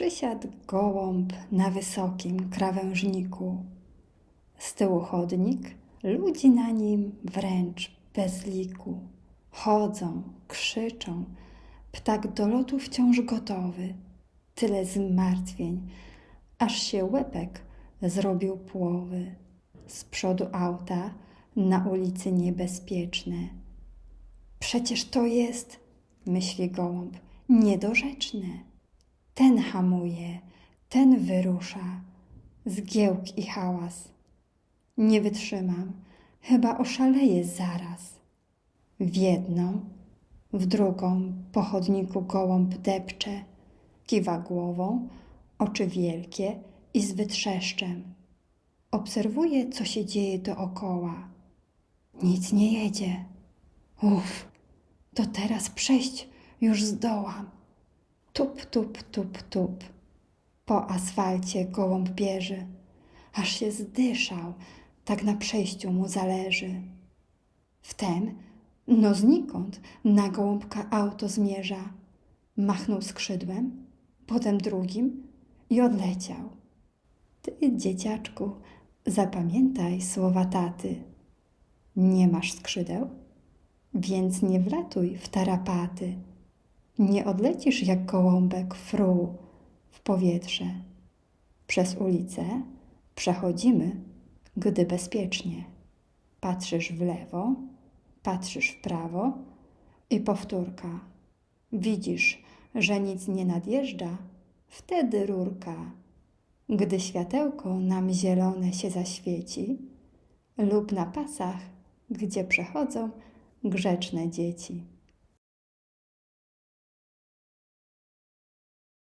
Przysiadł gołąb na wysokim krawężniku. Z tyłu chodnik, ludzi na nim wręcz bez liku. Chodzą, krzyczą, ptak do lotu wciąż gotowy. Tyle zmartwień, aż się łepek zrobił płowy. Z przodu auta na ulicy niebezpieczne. Przecież to jest, myśli gołąb, niedorzeczne. Ten hamuje, ten wyrusza. Zgiełk i hałas. Nie wytrzymam, chyba oszaleję zaraz. W jedną, w drugą po chodniku gołąb depcze, kiwa głową, oczy wielkie i z wytrzeszczem. Obserwuje, co się dzieje dookoła. Nic nie jedzie. Uff, to teraz przejść już zdołam. Tup, tup, tup, tup. Po asfalcie gołąb bierze, aż się zdyszał, tak na przejściu mu zależy. Wtem, no znikąd, na gołąbka auto zmierza. Machnął skrzydłem, potem drugim i odleciał. Ty, dzieciaczku, zapamiętaj słowa taty. Nie masz skrzydeł, więc nie wlatuj w tarapaty. Nie odlecisz jak gołąbek fru w powietrze. Przez ulicę przechodzimy, gdy bezpiecznie. Patrzysz w lewo, patrzysz w prawo i powtórka. Widzisz, że nic nie nadjeżdża, wtedy rurka. Gdy światełko nam zielone się zaświeci, lub na pasach, gdzie przechodzą grzeczne dzieci.